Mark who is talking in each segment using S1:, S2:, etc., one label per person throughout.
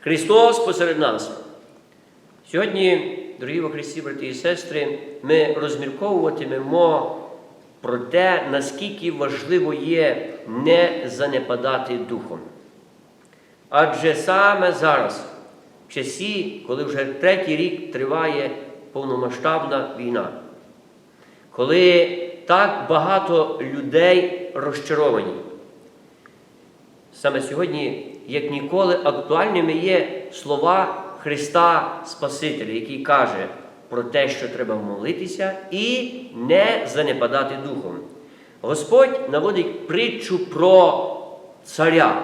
S1: Христос посеред нас. Сьогодні, дорогі во Христі, брати і сестри, ми розмірковуватимемо про те, наскільки важливо є не занепадати духом. Адже саме зараз, в часі, коли вже третій рік триває повномасштабна війна, коли так багато людей розчаровані, саме сьогодні, як ніколи, актуальними є слова Христа Спасителя, який каже про те, що треба молитися і не занепадати духом. Господь наводить притчу про царя,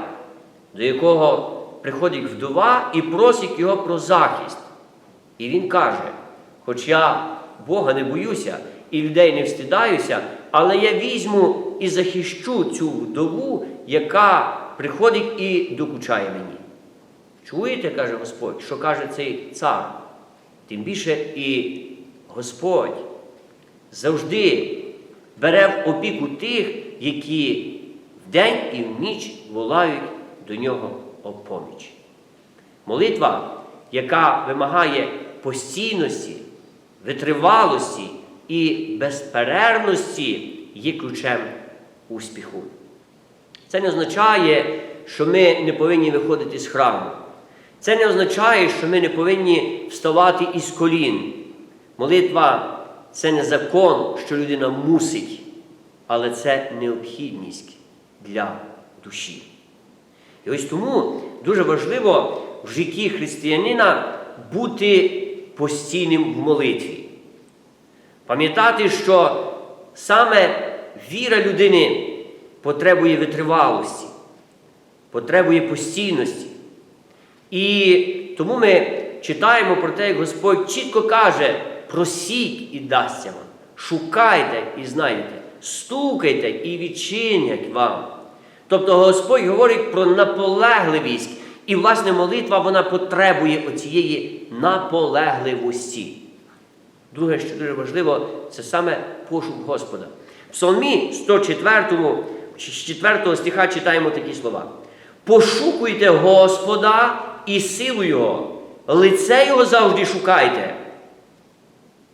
S1: до якого приходить вдова і просить його про захист. І він каже: хоч я Бога не боюся і людей не встидаюся, але я візьму і захищу цю вдову, яка приходить і докучає мені. Чуєте, каже Господь, що каже цей цар? Тим більше і Господь завжди бере в опіку тих, які вдень і в ніч волають до нього о поміч. Молитва, яка вимагає постійності, витривалості і безперервності, є ключем успіху. Це не означає, що ми не повинні виходити з храму. Це не означає, що ми не повинні вставати із колін. Молитва це не закон, що людина мусить, але це необхідність для душі. І ось тому дуже важливо в житті християнина бути постійним в молитві. Пам'ятати, що саме віра людини потребує витривалості, потребує постійності. І тому ми читаємо про те, як Господь чітко каже: просіть і дасться вам, шукайте і знайдете, стукайте і відчинять вам. Тобто Господь говорить про наполегливість, і, власне, молитва вона потребує оцієї наполегливості. Друге, що дуже важливо, це саме пошук Господа. В Псалмі 104, з 4 стиха читаємо такі слова. Пошукуйте Господа і силу Його, лице Його завжди шукайте.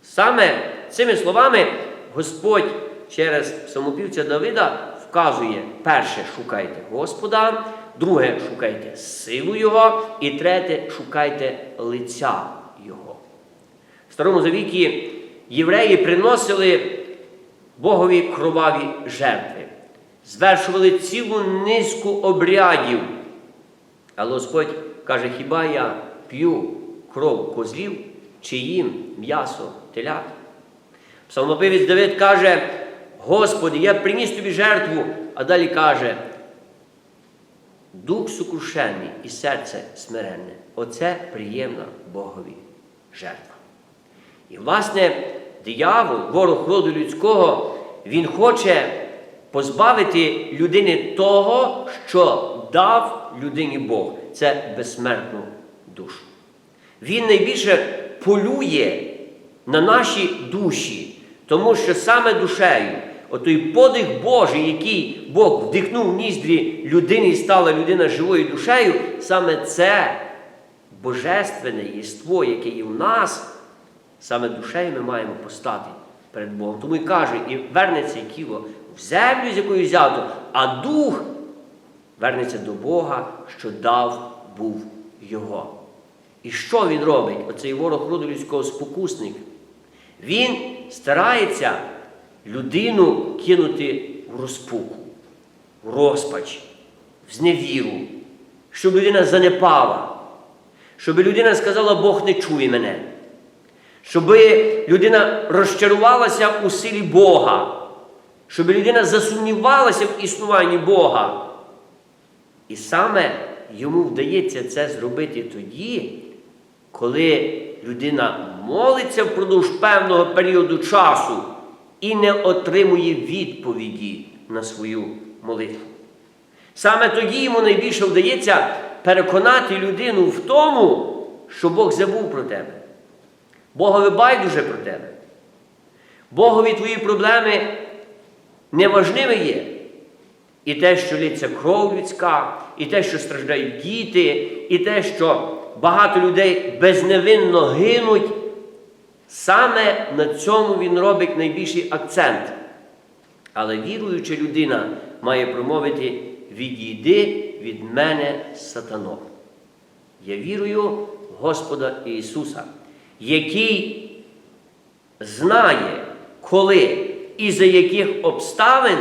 S1: Саме цими словами Господь через псалмопівця Давида вказує: перше, шукайте Господа, друге шукайте силу Його, і третє шукайте лиця Старому Завіті євреї приносили Богові кроваві жертви, звершували цілу низку обрядів. Але Господь каже, хіба я п'ю кров козлів чи їм м'ясо телят? Псалмопивець Давид каже, Господи, я приніс тобі жертву, а далі каже, дух сукрушений і серце смиренне. Оце приємна Богові жертва. І, власне, диявол, ворог роду людського, він хоче позбавити людини того, що дав людині Бог. Це безсмертну душу. Він найбільше полює на наші душі, тому що саме душею, отой подих Божий, який Бог вдихнув в ніздрі людини і стала людина живою душею, саме це божественне єство, яке є в нас, саме душею ми маємо постати перед Богом. Тому і каже, і вернеться тіло в землю, з якою взято, а дух вернеться до Бога, що дав був Його. І що він робить? Оцей ворог роду людського спокусник. Він старається людину кинути в розпуку, в розпач, в зневіру, щоб людина занепала, щоб людина сказала, Бог не чує мене, щоб людина розчарувалася у силі Бога, щоб людина засумнівалася в існуванні Бога. І саме йому вдається це зробити тоді, коли людина молиться впродовж певного періоду часу і не отримує відповіді на свою молитву. Саме тоді йому найбільше вдається переконати людину в тому, що Бог забув про тебе. Богові байдуже про тебе. Богові твої проблеми неважними є. І те, що лється кров людська, і те, що страждають діти, і те, що багато людей безневинно гинуть, саме на цьому він робить найбільший акцент. Але віруюча людина має промовити відійди від мене, сатано. Я вірую в Господа Ісуса, який знає, коли і за яких обставин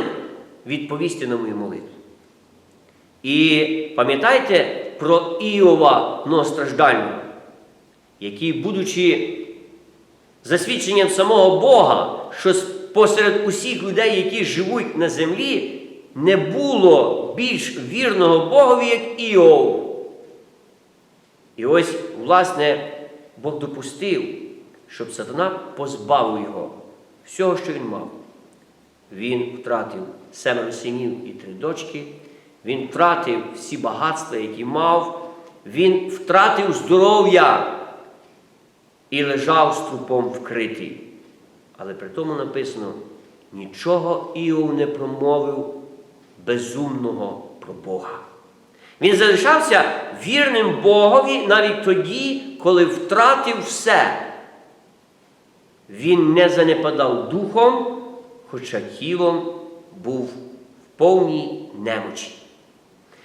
S1: відповісти на мою молитву. І пам'ятайте про Іова многостраждального, який, будучи засвідченням самого Бога, що посеред усіх людей, які живуть на землі, не було більш вірного Богові, як Іов. І ось, власне, Бог допустив, щоб сатана позбавив його всього, що він мав. Він втратив семеро синів і три дочки, він втратив всі багатства, які мав, він втратив здоров'я і лежав з трупом вкритий. Але при тому написано, нічого Іов не промовив безумного про Бога. Він залишався вірним Богові навіть тоді, коли втратив все. Він не занепадав духом, хоча тілом був в повній немочі.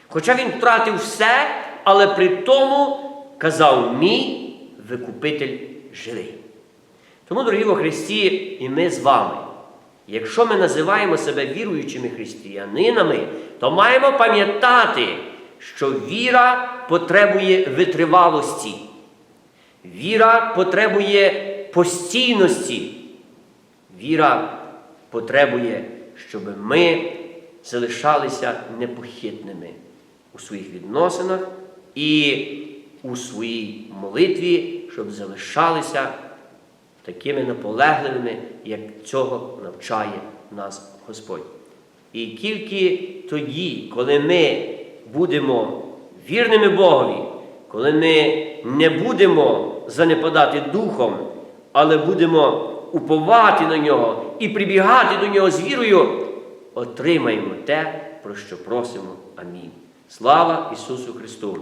S1: Хоча він втратив все, але при тому казав мій викупитель живий. Тому, дорогі во Христі, і ми з вами, якщо ми називаємо себе віруючими християнинами, то маємо пам'ятати, що віра потребує витривалості, віра потребує постійності, віра потребує, щоб ми залишалися непохитними у своїх відносинах і у своїй молитві, щоб залишалися такими наполегливими, як цього навчає нас Господь. І тільки тоді, коли ми будемо вірними Богові, коли ми не будемо занепадати духом, але будемо уповати на нього і прибігати до нього з вірою, отримаємо те, про що просимо. Амінь. Слава Ісусу Христу!